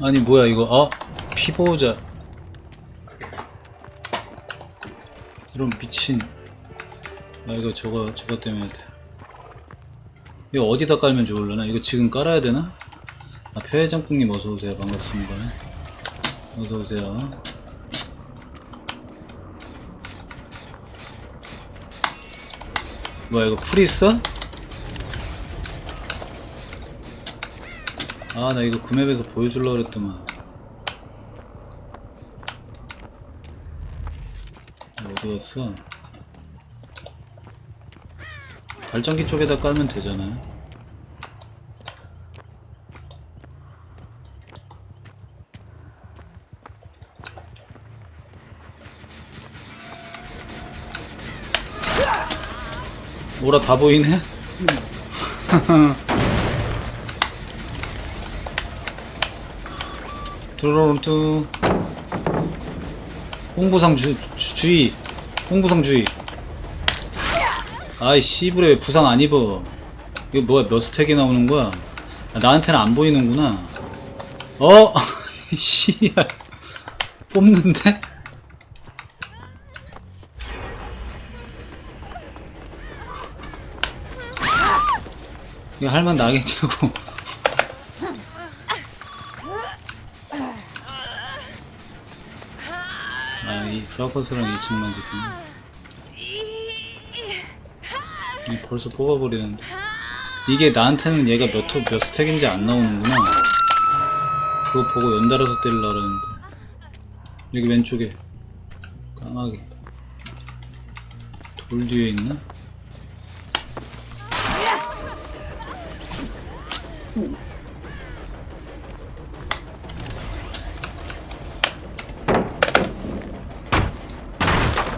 아니 뭐야 이거. 아 피보호자. 이런 미친. 아 이거 저거 저거 때문에 돼. 이거 어디다 깔면 좋을려나? 이거 지금 깔아야 되나? 아 표회장국님 어서오세요. 반갑습니다. 어서오세요. 뭐야 이거 풀 있어? 아 나 이거 금앱에서 보여주려고 그랬더만 어디 갔어? 발전기 쪽에다 깔면 되잖아요 오라 다 보이네? 드로론투 홍부상 주, 주, 주의. 홍부상 주의. 아이 씨부레 왜 부상 안 입어? 이거 뭐야 몇 스택이 나오는 거야? 아, 나한테는 안 보이는구나. 어? 씨야. 뽑는데? 이거 할만 나겠냐고 이 서커스랑 2층만 짓구나. 이 벌써 뽑아버리는데. 이게 나한테는 얘가 몇, 호- 몇 스택인지 안 나오는구나. 그거 보고 연달아서 때리려고 그러는데. 여기 왼쪽에. 까마귀. 돌 뒤에 있나? 이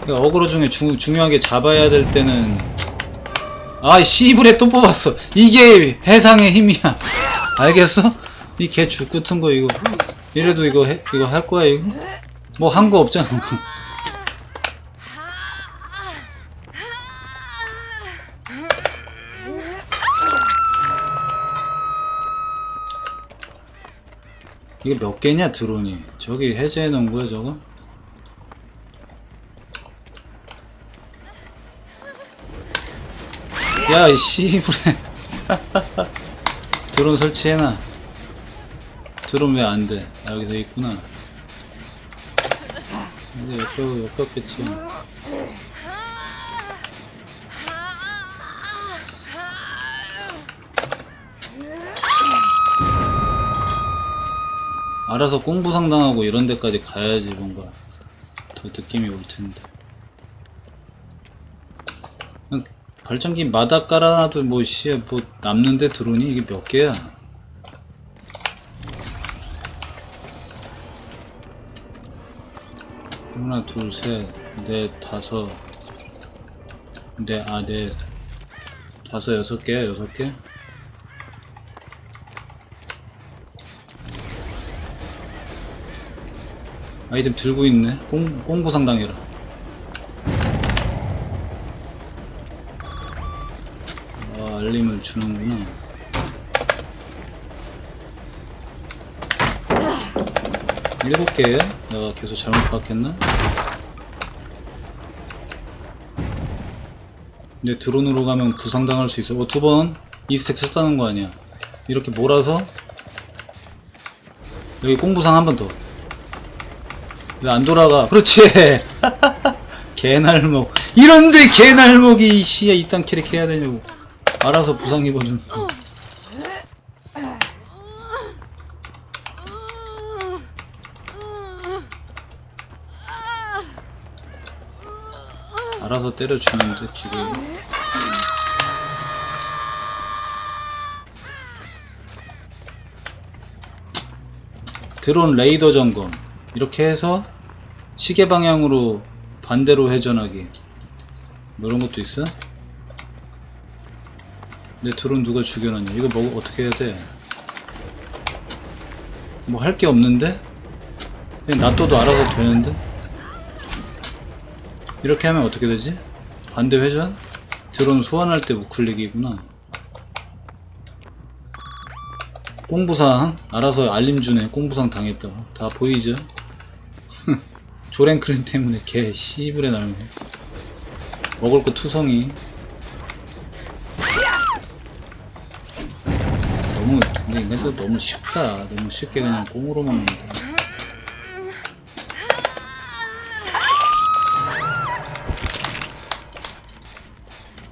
어그로 중에 주, 중요하게 잡아야 될 때는 아 씨불에 또 뽑았어 이게 해상의 힘이야 알겠어? 이 개죽 같은 거 이거 이래도 이거 해, 이거 할 거야 이거? 뭐 한 거 없잖아 이게 몇 개냐 드론이 저기 해제해 놓은 거야 저거? 야, 이 씨부레. 드론 설치해놔. 드론 왜 안 돼? 아, 여기서 있구나. 근데 역겹, 역겹겠지. 알아서 공부상당하고 이런 데까지 가야지 뭔가 더 느낌이 올 텐데. 그냥 발전기 마다 깔아놔도 뭐 씨야 뭐 남는데 드론이 이게 몇 개야? 하나 둘셋넷 다섯 네아네 다섯 여섯 개야 여섯 개? 아이템 들고 있네 공, 공부 상당해라 아, 알림을 주는구나. 일곱 개야? 내가 계속 잘못 봤겠나? 근데 드론으로 가면 부상당할 수 있어. 어, 두 번? 이 스택 쳤다는 거 아니야. 이렇게 몰아서 여기 공부상 한 번 더. 왜 안 돌아가? 그렇지! 개날목. 이런데 개날목이 이 씨야 이딴 캐릭 해야 되냐고. 알아서 부상 입어준. 알아서 때려주는데 지금. 드론 레이더 점검 이렇게 해서 시계 방향으로 반대로 회전하기 뭐 이런 것도 있어? 내 드론 누가 죽여놨냐 이거 뭐 어떻게 해야 돼? 뭐 할 게 없는데? 그냥 놔둬도 알아서 되는데? 이렇게 하면 어떻게 되지? 반대 회전? 드론 소환할 때 우클릭이구나 꽁부상 알아서 알림 주네 꽁부상 당했다고 다 보이죠? 조랭클린 때문에 개 씨불에 날고 먹을 거 투성이 너무 근데 이것도 너무 쉽다. 너무 쉽게 그냥 꽁으로 먹는다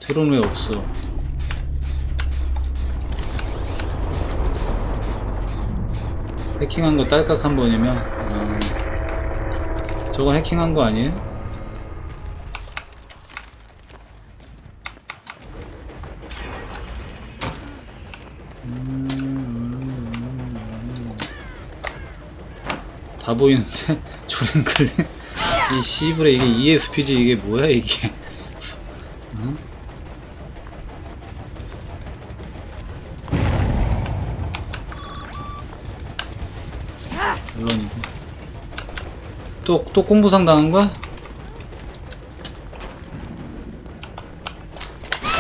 트론 왜 없어? 해킹한 거 딸깍 한 번이면 어, 저건 해킹한 거 아니에요? 다 보이는데? 조랭클린? 이 씨브레 이게 ESPG 이게 뭐야 이게? 응? 물론이다 또, 또 공부상 당한 거야?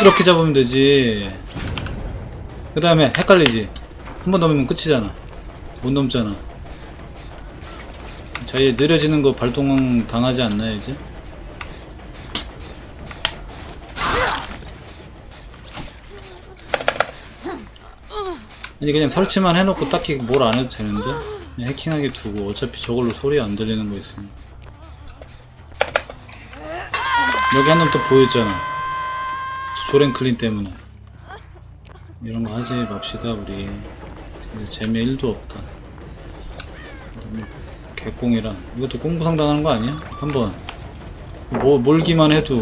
이렇게 잡으면 되지. 그 다음에 헷갈리지. 한 번 넘으면 끝이잖아. 못 넘잖아 자, 얘 느려지는 거 발동 당하지 않나요, 이제? 아니, 그냥 설치만 해놓고 딱히 뭘 안 해도 되는데? 그냥 해킹하게 두고 어차피 저걸로 소리 안 들리는 거 있으니. 여기 한 놈 또 보였잖아. 조랭클린 때문에. 이런 거 하지 맙시다, 우리. 재미 1도 없다. 개꽁이라. 이것도 공부상 당하는 거 아니야? 한번. 뭐 몰기만 해도.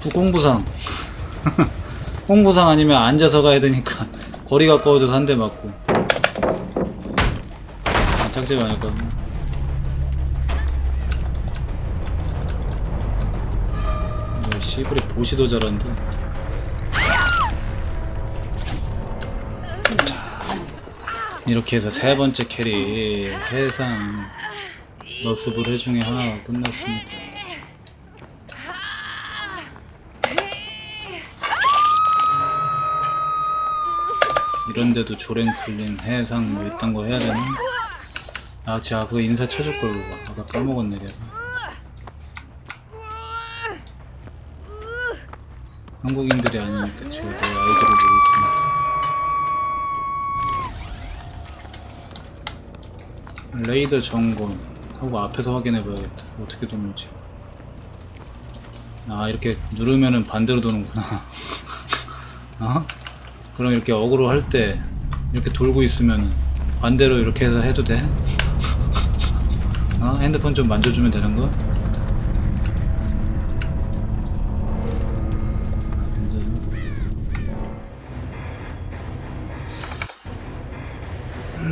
부공부상. 공부상 아니면 앉아서 가야 되니까 거리 가까워도 한 대 맞고. 아, 아닐까. 뭐 씨부리 보시도 잘한다 이렇게 해서 세 번째 캐리 해상 너스브레 중에 하나가 끝났습니다. 이런데도 조랭클린 해상 뭐 이딴 거 해야 되나? 아 제가 그거 인사 쳐줄 걸 그거 아까 까먹었네 내가 한국인들이 아니니까 제가 내 아이들을 모를 텐데 레이더 점검 하고 앞에서 확인해 봐야겠다 어떻게 도는지 아 이렇게 누르면은 반대로 도는구나 어? 그럼 이렇게 어그로 할 때 이렇게 돌고 있으면 반대로 이렇게 해서 해도 돼? 어? 핸드폰 좀 만져주면 되는 거?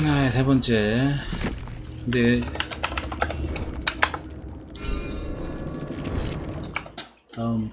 아, 세 번째. 근데 다음